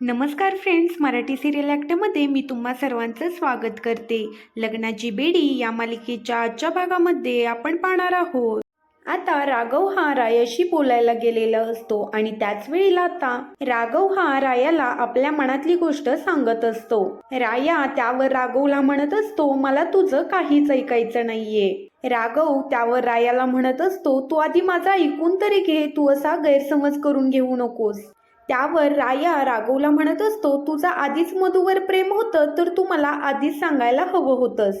नमस्कार friends Marathi serial ॲक्टमध्ये मी तुम्हा सर्वांचं स्वागत करते. लग्नाची बेडी या मालिकेच्या आजच्या भागामध्ये आपण पाहणार आहोत. आता राघव हा रायाशी बोलायला गेलेला असतो आणि त्याच वेळेला आता राघव हा रायाला आपल्या मनातली गोष्ट सांगत असतो. राया त्यावर राघवला म्हणत असतो मला तुझं काहीच ऐकायचं नाहीये. राघव त्यावर रायाला म्हणत असतो तू आधी माझा ऐकून तरी घे तू असा गैरसमज करून घेऊ नकोस. त्यावर राया राघवला म्हणत असतो तुझा आधीच मधूवर प्रेम होतं तर तू मला आधीच सांगायला हवं होतंस.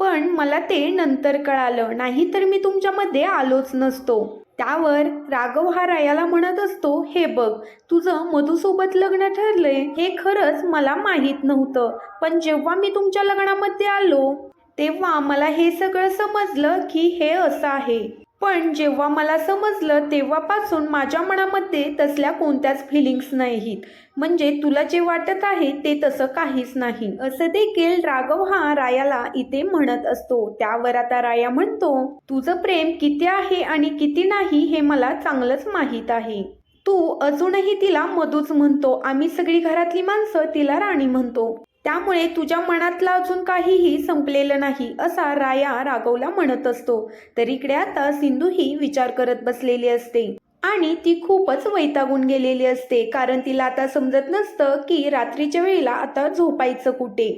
पण मला ते नंतर कळालं नाही तर मी तुमच्यामध्ये आलोच नसतो. त्यावर राघव हा रायाला म्हणत असतो हे बघ तुझं मधूसोबत लग्न ठरलंय हे खरंच मला माहीत नव्हतं पण जेव्हा मी तुमच्या लग्नामध्ये आलो तेव्हा मला हे सगळं समजलं की हे असं आहे. पण जेव्हा मला समजलं तेव्हापासून माझ्या मनामध्ये तसल्या कोणत्याच फिलिंग्स नाहीत. म्हणजे तुला जे वाटत आहे ते तसं काहीच नाही. असं देखील राघव हा रायाला इथे म्हणत असतो. त्यावर आता राया म्हणतो तुझं प्रेम किती आहे आणि किती नाही हे मला चांगलंच माहीत आहे. तू अजूनही तिला मधूच म्हणतो. आम्ही सगळी घरातली माणसं तिला राणी म्हणतो. त्यामुळे तुझ्या मनातलं अजून काहीही संपलेलं नाही असा राया राघवला म्हणत असतो. तर इकडे आता सिंधू ही विचार करत बसलेली असते. आणि ती खूपच वैतागून गेलेली असते कारण तिला आता समजत नसतं की रात्रीच्या वेळेला आता झोपायचं कुठे.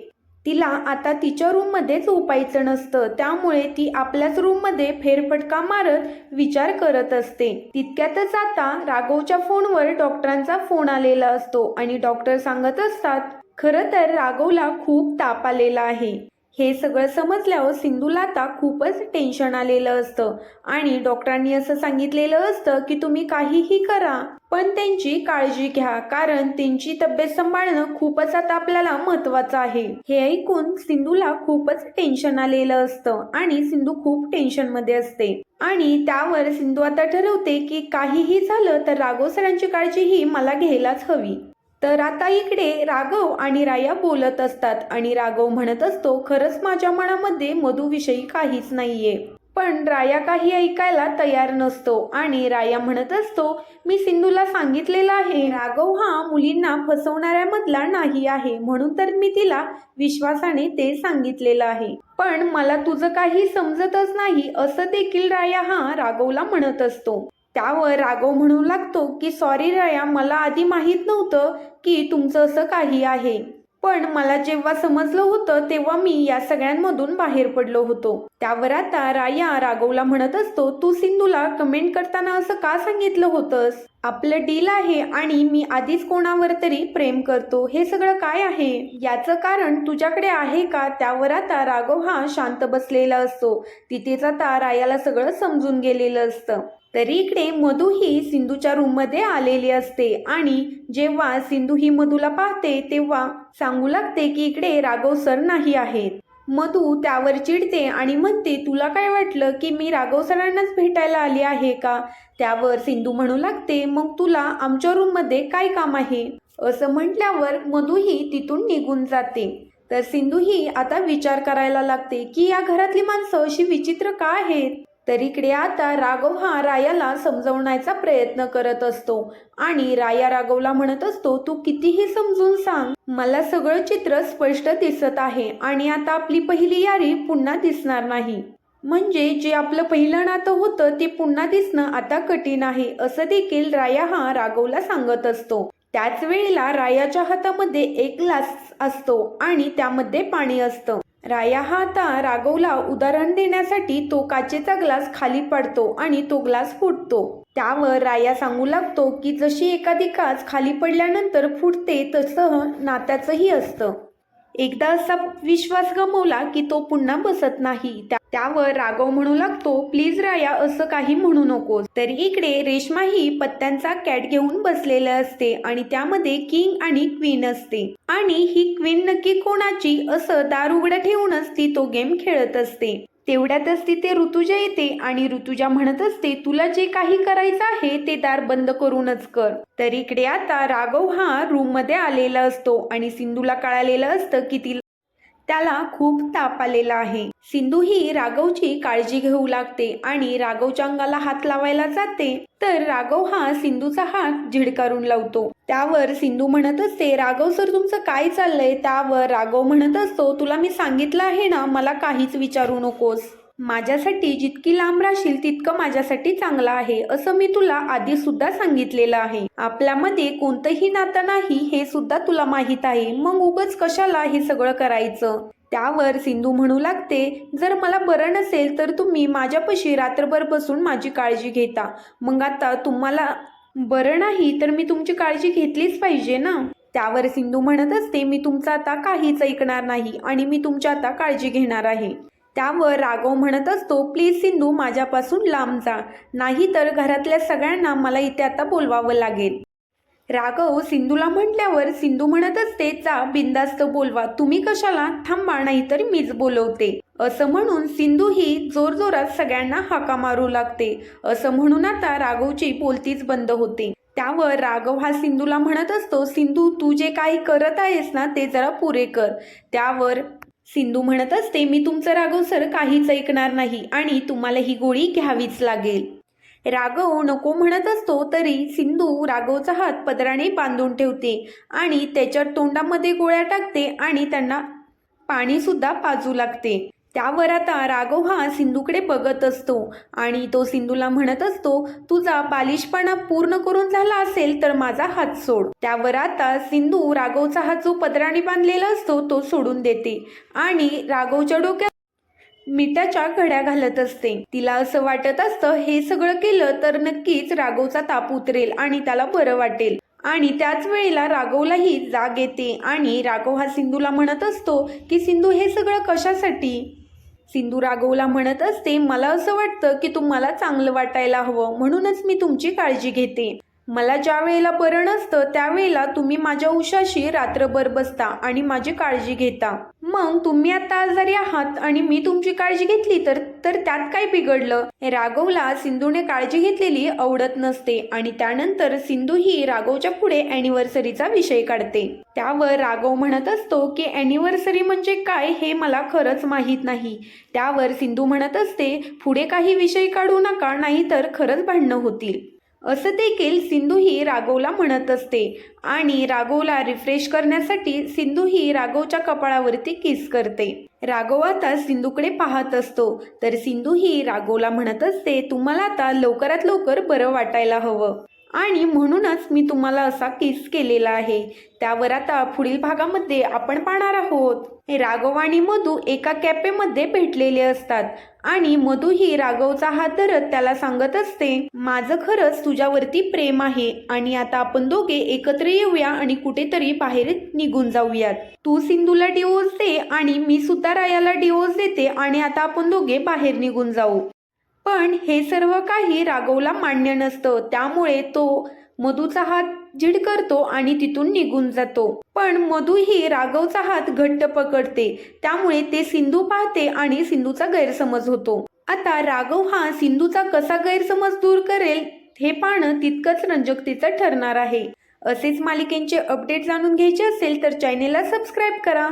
तिला आता तिच्या रूममध्ये झोपायचं नसतं त्यामुळे ती आपल्याच रूममध्ये फेरफटका मारत विचार करत असते. तितक्यातच आता राघवच्या फोनवर डॉक्टरांचा फोन आलेला असतो आणि डॉक्टर सांगत असतात खरं तर राघवला खूप ताप आलेला आहे. हे सगळं समजल्यावर सिंधूला आता खूपच टेन्शन आलेलं असतं. आणि डॉक्टरांनी असं सांगितलेलं असतं की तुम्ही काहीही करा पण त्यांची काळजी घ्या कारण त्यांची तब्येत सांभाळणं खूपच आता आपल्याला महत्वाचं आहे. हे ऐकून सिंधूला खूपच टेन्शन आलेलं असतं आणि सिंधू खूप टेन्शनमध्ये असते. आणि त्यावर सिंधू आता ठरवते की काहीही झालं तर राघव सरांची काळजी ही मला घ्यायलाच हवी. तर आता इकडे राघव आणि राया बोलत असतात आणि राघव म्हणत असतो खरंच माझ्या मनामध्ये मधूविषयी काहीच नाहीये. पण राया काही ऐकायला तयार नसतो आणि राया म्हणत असतो मी सिंधूला सांगितलेलं आहे राघव हा मुलींना फसवणाऱ्यामधला नाही आहे म्हणून तर मी तिला विश्वासाने ते सांगितलेलं आहे. पण मला तुझं काही समजतच नाही असं देखील राया हा राघवला म्हणत असतो. त्यावर राघव म्हणू लागतो की सॉरी राया मला आधी माहीत नव्हतं की तुमचं असं काही आहे. पण मला जेव्हा समजलं होतं तेव्हा मी या सगळ्यांमधून बाहेर पडलो होतो. त्यावर आता राया राघवला म्हणत असतो तू सिंधूला कमेंट करताना असं का सांगितलं होतंस? आपलं डील आहे आणि मी आधीच कोणावर तरी प्रेम करतो. हे सगळं काय आहे? याचं कारण तुझ्याकडे आहे का? त्यावर आता राघव हा शांत बसलेला असतो. तिथेच आता रायाला सगळं समजून गेलेलं असतं. तरी इकडे मधू ही सिंधूच्या रूममध्ये आलेली असते आणि जेव्हा सिंधू ही मधूला पाहते तेव्हा सांगू लागते की इकडे राघव सर नाही आहेत. मधू त्यावर चिडते आणि म्हणते तुला काय वाटलं की मी राघव सरांनाच भेटायला आली आहे का? त्यावर सिंधू म्हणू लागते मग तुला आमच्या रूममध्ये काय काम आहे? असं म्हटल्यावर मधू ही तिथून निघून जाते. तर सिंधू ही आता विचार करायला लागते की या घरातली माणसं अशी विचित्र का आहेत? तर इकडे आता राघव हा रायाला समजवण्याचा प्रयत्न करत असतो. आणि राया राघवला म्हणत असतो तू कितीही समजून सांग मला सगळं चित्र स्पष्ट दिसत आहे आणि आता आपली पहिली यारी पुन्हा दिसणार नाही. म्हणजे जे आपलं पहिलं नातं होतं ते पुन्हा दिसणं आता कठीण आहे असं देखील राया हा राघवला सांगत असतो. त्याच वेळेला रायाच्या हातामध्ये एक ग्लास असतो आणि त्यामध्ये पाणी असतं. राया हा आता राघवला उदाहरण देण्यासाठी तो काचेचा ग्लास खाली पडतो आणि तो ग्लास फुटतो. त्यावर राया सांगू लागतो की जशी एखादी काच खाली पडल्यानंतर फुटते तसं नात्याचंही असतं. एकदा असा विश्वास गमवला की तो पुन्हा बसत नाही. त्या- त्यावर राघव म्हणू लागतो प्लीज राया असं काही म्हणू नकोस. तर इकडे रेश्मा ही पत्त्यांचा कॅट घेऊन बसलेलं असते आणि त्यामध्ये किंग आणि क्वीन असते. आणि ही क्वीन नक्की कोणाची असं दार उघडं ठेवूनच ती तो गेम खेळत असते. तेवढ्यातच तिथे ऋतुजा येते आणि ऋतुजा म्हणत असते तुला जे काही करायचं आहे ते दार बंद करूनच कर. तर इकडे आता राघव हा रूममध्ये आलेला असतो आणि सिंधूला कळालेलं असतं की ती त्याला खूप ताप आलेला आहे. सिंधू ही राघवची काळजी घेऊ लागते आणि राघवच्या अंगाला हात लावायला जाते. तर राघव हा सिंधूचा हात झिडकारून लावतो. त्यावर सिंधू म्हणत असते राघव सर तुमचं काय चाललंय? त्यावर राघव म्हणत असतो तुला मी सांगितलं आहे ना मला काहीच विचारू नकोस. माझ्यासाठी जितकी लांब राहशील तितकं माझ्यासाठी चांगलं आहे असं मी तुला आधी सुद्धा सांगितलेलं आहे. आपल्यामध्ये कोणतंही नातं नाही हे सुद्धा तुला माहीत आहे. मग उगच कशाला हे सगळं करायचं? त्यावर सिंधू म्हणू लागते जर मला बरं नसेल तर तुम्ही माझ्यापाशी रात्रभर बसून माझी काळजी घेता. मग आता तुम्हाला बरं नाही तर मी तुमची काळजी घेतलीच पाहिजे ना? त्यावर सिंधू म्हणत असते मी तुमचं आता काहीच ऐकणार नाही आणि मी तुमची आता काळजी घेणार आहे. त्यावर राघव म्हणत असतो प्लीज सिंधू माझ्यापासून लांब जा. नाही तर घरातल्या सगळ्यांना मला इथे आता बोलवावं लागेल. राघव सिंधूला म्हटल्यावर सिंधू म्हणत असते जा बिंदास्त बोलवा. तुम्ही कशाला? थांबा नाहीतर मीच बोलवते. असं म्हणून सिंधू ही जोरजोरात सगळ्यांना हाका मारू लागते. असं म्हणून आता राघवची बोलतीच बंद होते. त्यावर राघव हा सिंधूला म्हणत असतो सिंधू तू जे काही करत आहेस ना ते जरा पुरे कर. त्यावर सिंधू म्हणत असते मी तुमचं राघव सर काहीच ऐकणार नाही आणि तुम्हाला ही गोळी घ्यावीच लागेल. राघव नको म्हणत असतो तरी सिंधू राघवचा हात पदराने बांधून ठेवते आणि त्याच्या तोंडामध्ये गोळ्या टाकते आणि त्यांना पाणीसुद्धा पाजू लागते. त्यावर आता राघव हा सिंधूकडे बघत असतो. आणि तो सिंधूला म्हणत असतो तुझा बालिशपणा पूर्ण करून झाला असेल तर माझा हात सोड त्यावर आता सिंधू राघवचा हात जो पदराने बांधलेला असतो तो सोडून देते. आणि राघवच्या डोक्यात मिठाच्या घड्या घालत असते. तिला असं वाटत असतं हे सगळं केलं तर नक्कीच राघवचा ताप उतरेल आणि त्याला बरं वाटेल आणि त्याच वेळेला राघवलाही जाग येते आणि राघव हा सिंधूला म्हणत असतो की सिंधू हे सगळं कशासाठी? सिंधू राघवला म्हणत असते मला असं वाटतं की तुम्हाला चांगलं वाटायला हवं म्हणूनच मी तुमची काळजी घेते. मला ज्या वेळेला बरं नसतं त्यावेळेला तुम्ही माझ्या उशाशी रात्रभर बसता आणि माझी काळजी घेता. मग तुम्ही आता आजारी आहात आणि मी तुमची काळजी घेतली तर तर त्यात काय बिघडलं? राघवला सिंधूने काळजी घेतलेली आवडत नसते आणि त्यानंतर सिंधू ही राघवच्या पुढे अॅनिव्हर्सरीचा विषय काढते. त्यावर राघव म्हणत असतो की अॅनिव्हर्सरी म्हणजे काय हे मला खरंच माहीत नाही. त्यावर सिंधू म्हणत असते पुढे काही विषय काढू नका नाहीतर खरंच भांडणं होतील. असं देखील सिंधू ही राघवला म्हणत असते. आणि राघवला रिफ्रेश करण्यासाठी सिंधू ही राघवच्या कपाळावरती किस करते. राघव आता सिंधूकडे पाहत असतो. तर सिंधू ही राघवला म्हणत असते तुम्हाला आता लवकरात लवकर बरं वाटायला हवं. आणि म्हणूनच मी तुम्हाला असा किस केलेला आहे. त्यावर आता पुढील भागामध्ये आपण पाहणार आहोत. राघव आणि मधू एका कॅफेमध्ये भेटलेले असतात. आणि मधू ही राघवचा हात धरत त्याला सांगत असते माझं खरंच तुझ्यावरती प्रेम आहे आणि आता आपण दोघे एकत्र येऊया आणि कुठेतरी बाहेर निघून जाऊयात. तू सिंधूला डिवोर्स दे आणि मी सुद्धा रायाला डिवोर्स देते आणि आता आपण दोघे बाहेर निघून जाऊ. पण हे सर्व काही राघवला मान्य नसतं. त्यामुळे तो मधूचा हात झिड करतो आणि तिथून निघून जातो. पण मधू ही राघवचा हात घट्ट पकडते. त्यामुळे ते सिंधू पाहते आणि सिंधूचा गैरसमज होतो. आता राघव हा सिंधूचा कसा गैरसमज दूर करेल हे पाहणं तितकंच रंजकतेचं ठरणार आहे. असेच मालिकेंचे अपडेट जाणून घ्यायचे असेल तर चॅनेलला सबस्क्राईब करा.